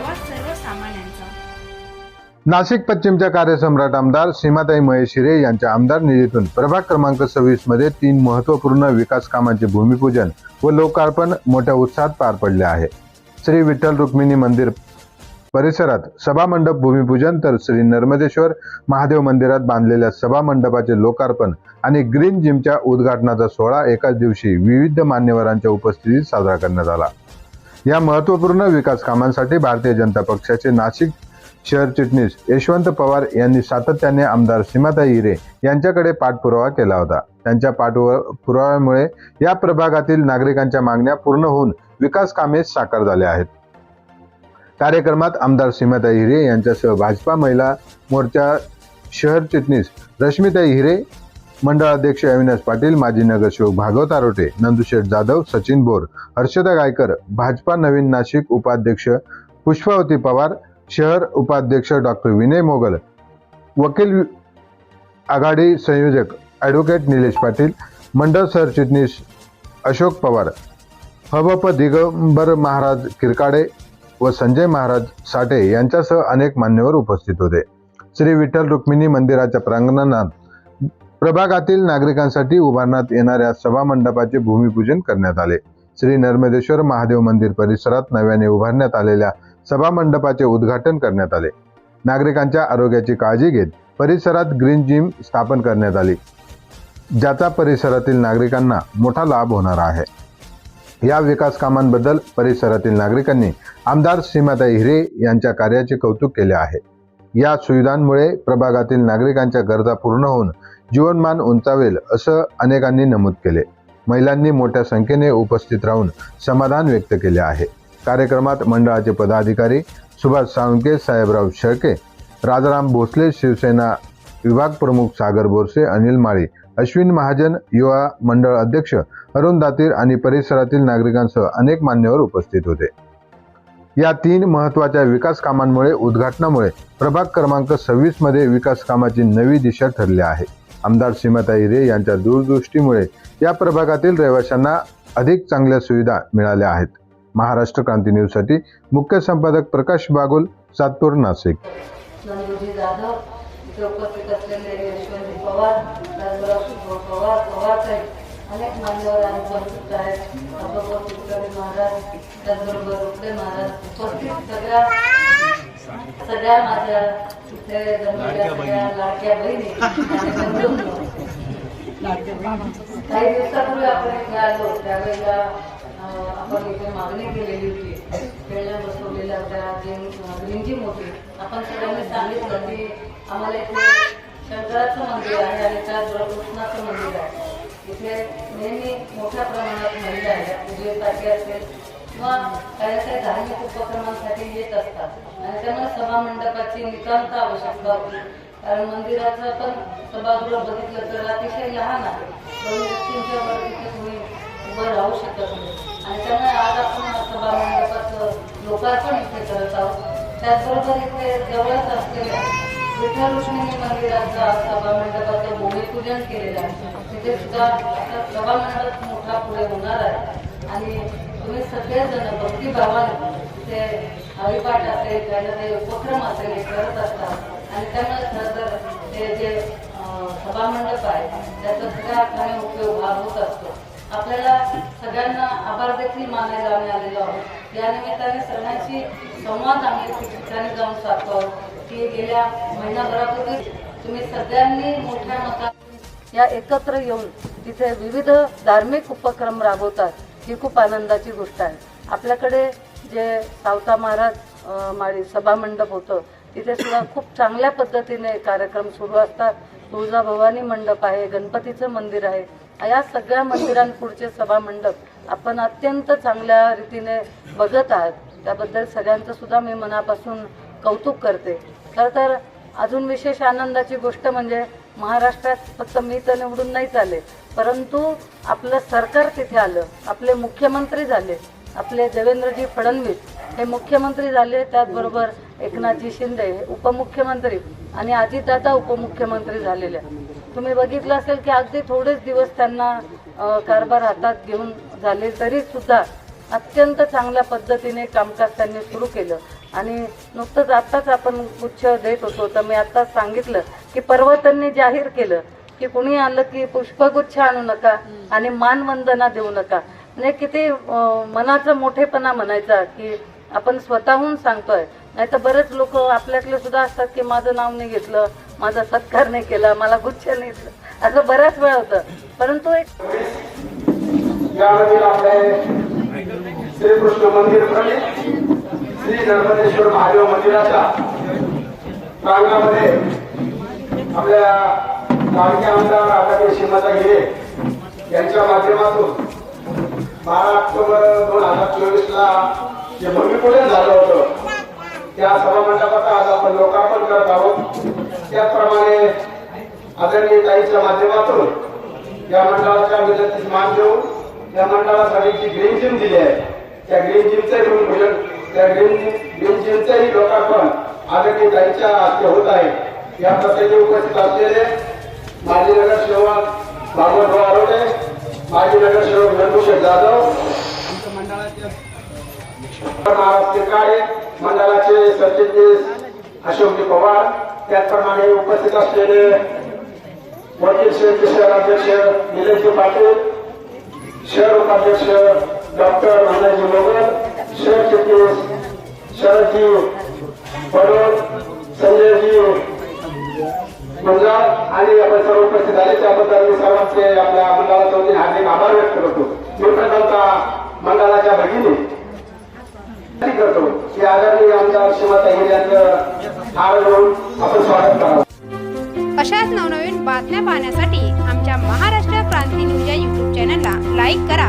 आवाज सर्वसामान्यांचा. नाशिक पश्चिमच्या कार्यसम्राट आमदार सीमाताई महेश हिरे यांच्या आमदार निधीतून प्रभाग क्रमांक सव्वीसमध्ये तीन महत्त्वपूर्ण विकास कामांचे भूमिपूजन व लोकार्पण मोठ्या उत्साहात पार पडले आहे. श्री विठ्ठल रुक्मिणी मंदिर परिसरात सभामंडप भूमिपूजन तर श्री नर्मदेश्वर महादेव मंदिरात बांधलेल्या सभामंडपाचे लोकार्पण आणि ग्रीन जिमच्या उद्घाटनाचा सोहळा एकाच दिवशी विविध मान्यवरांच्या उपस्थितीत साजरा करण्यात आला. या महत्त्वपूर्ण विकास कामांसाठी भारतीय जनता पक्षाचे नाशिक शहर चिटणीस यशवंत पवार यांनी सातत्याने आमदार सीमाताई हिरे यांच्याकडे पाठपुरावा केला होता. त्यांच्या पाठपुराव्यामुळे या प्रभागातील नागरिकांच्या मागण्या पूर्ण होऊन विकास कामे साकार झाले आहेत. कार्यक्रमात आमदार सीमाताई हिरे यांच्यासह भाजपा महिला मोर्चा शहर चिटणीस रश्मिताई हिरे मंडळ अध्यक्ष अविनाश पाटील माजी नगरसेवक भागवत आरोटे नंदुशेठ जाधव सचिन बोर हर्षदा गायकर भाजपा नवीन नाशिक उपाध्यक्ष पुष्पावती पवार शहर उपाध्यक्ष डॉक्टर विनय मोगल वकील आघाडी संयोजक ॲडव्होकेट निलेश पाटील मंडळ सरचिटणीस अशोक पवार हबप दिगंबर महाराज किरकाडे व संजय महाराज साठे यांच्यासह अनेक मान्यवर उपस्थित होते. श्री विठ्ठल रुक्मिणी मंदिराच्या प्रांगणात प्रभागातील नागरिकांसाठी उभारण्यात येणाऱ्या सभामंडपाचे भूमिपूजन करण्यात आले. श्री नर्मदेश्वर महादेव मंदिर परिसरात नव्याने उभारण्यात आलेल्या सभामंडपाचे उद्घाटन करण्यात आले. नागरिकांच्या आरोग्याची काळजी घेत परिसरात ग्रीन जिम स्थापन करण्यात आली. ज्याचा परिसरातील नागरिकांना मोठा लाभ होणार आहे. या विकास कामांबद्दल परिसरातील नागरिकांनी आमदार सीमाताई हिरे यांच्या कार्याचे कौतुक केले आहे. या सुविधांमुळे प्रभागातील नागरिकांच्या गरजा पूर्ण होऊन जीवनमान उंचावेल असं अनेकांनी नमूद केले. महिलांनी मोठ्या संख्येने उपस्थित राहून समाधान व्यक्त केले आहे. कार्यक्रमात मंडळाचे पदाधिकारी सुभाष साळुंके साहेबराव शेळके राजाराम भोसले शिवसेना विभाग प्रमुख सागर बोरसे अनिल माळी अश्विन महाजन युवा मंडळ अध्यक्ष अरुण दातीर आणि परिसरातील नागरिकांसह अनेक मान्यवर उपस्थित होते. या तीन महत्त्वाच्या विकास कामांमुळे उद्घाटनामुळे प्रभाग क्रमांक सव्वीसमध्ये विकास कामाची नवी दिशा ठरली आहे. आमदार सीमाताई हिरे यांच्या दूरदृष्टीमुळे या प्रभागातील रहिवाशांना अधिक चांगल्या सुविधा मिळाल्या आहेत. महाराष्ट्र क्रांती न्यूजसाठी मुख्य संपादक प्रकाश बागुल सातपूर नाशिक. उपस्थित असलेले यशवंत पवार पवार पवार साहेब. अनेक मान्यवर आणि उपस्थित आहेत तुकडे महाराज त्याचबरोबर रुपडे महाराज उपस्थित सगळ्या सगळ्या माझ्या इथे जमलेल्या सगळ्या लाडक्या बहिणी. काही दिवसापूर्वी आपण इथे आलो त्यावेळेला आपण इथे मागणी केलेली होती. खेळण्या बसवलेल्या होत्या जिम ग्रीन होती आपण सगळ्यांनी सांगितलं की आम्हाला इथे शंकराचं मंदिर आहे आणि त्याचबरोबर कृष्णाचं मंदिर आहे. इथे नेहमी मोठ्या प्रमाणात महिला आहेत पूजेसाठी असेल किंवा काही काही धार्मिक उपक्रमांसाठी येत असतात. आणि त्यामुळे सभा मंडपाची नितांत आवश्यकता होती. कारण मंदिराचं पण सभागृह बघितलं तर अतिशय लहान आहे. दोन व्यक्तींच्या वर तिथे तुम्ही उभं राहू शकत नाही. आणि त्यामुळे आज आपण सभा मंडपाचं लोकार्पण इथे करत आहोत. त्याचबरोबर इथे जवळच असलेल्या विठ्ठल मंदिराचा सभा मंडपाचं भूमिपूजन केलेलं आहे तिथे सुद्धा सभा मंडप मोठा पुढे होणार आहे आणि तुम्ही सगळेजण भक्तिभावाने ते हरिपाठ असेल काही ते उपक्रम असेल हे करत असतात आणि त्यामुळे खरं तर ते जे अं, सभामंडप आहे त्याचा सगळ्या अर्थाने उपयोग हा होत असतो आपल्याला सगळ्यांना आभार देखील मानायला आम्ही आलेलो आहोत. या निमित्ताने सगळ्यांशी संवाद आम्ही ठिकाणी जाऊन साधतो आहोत. की गेल्या महिनाभरापूर्वी तुम्ही सगळ्यांनी मोठ्या मतात या एकत्र येऊन तिथे विविध धार्मिक उपक्रम राबवतात ही खूप आनंदाची गोष्ट आहे. आपल्याकडे जे सावता महाराज माळी सभामंडप होतं तिथे सुद्धा खूप चांगल्या पद्धतीने कार्यक्रम सुरू असतात. तुळजाभवानी मंडप आहे गणपतीचं मंदिर आहे. या सगळ्या मंदिरांपुढचे सभामंडप आपण अत्यंत चांगल्या रीतीने बघत आहात. त्याबद्दल सगळ्यांचं सुद्धा मी मनापासून कौतुक करते. खरं तर अजून विशेष आनंदाची गोष्ट म्हणजे महाराष्ट्रात फक्त मी तर निवडून नाही आले परंतु आपलं सरकार तिथे आलं आपले मुख्यमंत्री झाले आपले देवेंद्रजी फडणवीस हे मुख्यमंत्री झाले त्याचबरोबर एकनाथजी शिंदे हे उपमुख्यमंत्री आणि अजितदादा उपमुख्यमंत्री झालेले आहेत. तुम्ही बघितलं असेल की अगदी थोडेच दिवस त्यांना कारभार हातात घेऊन झाले तरी सुद्धा अत्यंत चांगल्या पद्धतीने कामकाज त्यांनी सुरू केलं. आणि नुकतंच आत्ताच आपण गुच्छ देत होतो. तर मी आत्ताच सांगितलं की पर्वतांनी जाहीर केलं की कुणी आलं की पुष्पगुच्छ आणू नका आणि मानवंदना देऊ नका. म्हणजे किती मनाचा मोठेपणा म्हणायचा की आपण स्वतःहून सांगतोय. नाही तर बरेच लोक आपल्यातले सुद्धा असतात की माझं नाव नाही घेतलं माझा सत्कार नाही केला मला गुच्छ नाही दिलं. असं बऱ्याच वेळा होतं. परंतु एक मंदिर प्रणित श्री नर्मदेश्वर महादेव मंदिराच्या प्रांगणामध्ये आपल्या लाडके आमदार राधाकृष्ण श्रीमता गिरे यांच्या माध्यमातून बारा ऑक्टोबर दोन हजार चोवीस ला जे भूमिपूजन झालं होतं त्या सभामंडपाचं आज आपण लोकार्पण करत आहोत. त्याचप्रमाणे आदरणीय ताईच्या माध्यमातून या मंडळाच्या विनंतीस मान देऊन या मंडळासाठी जी ग्रीन जिम दिली आहे त्या ग्रीनजीमचंही भूमिपूजन त्या ग्रीन ग्रीन जिमचंही लोकार्पण आदरणीय ताईच्या हस्ते होत आहे. या प्रसंगी उपस्थित असलेले माजी नगरसेवक भागवत आरोटे माजी नगरसेवक नंदुशेठ जाधव महाराष्ट्र तिरकाळे मंडळाचे सरचिटणीस अशोकजी पवार त्याचप्रमाणे उपस्थित असलेले वकील श्रेष्ठ शहराध्यक्ष निलेशजी पाटील शहर उपाध्यक्ष डॉक्टर नानाजी मोगल शहर चिटणीस शरदजी बरोड संजयजी गुंजाळ आणि आपण सर्व उपस्थित झाले त्याबद्दल मी सर्वांचे आपल्या मंडळाच्या वतीने हार्दिक आभार व्यक्त करतो. मी प्रथमतः मंडळाच्या भगिनी करतो. की आदरणीय आमदार श्रीमती हिरे यांचं हार घेऊन आपण स्वागत करावं अशाच नवनवीन बातम्या पाहण्यासाठी आमच्या महाराष्ट्र क्रांती न्यूज या यूट्यूब चॅनलला लाईक करा.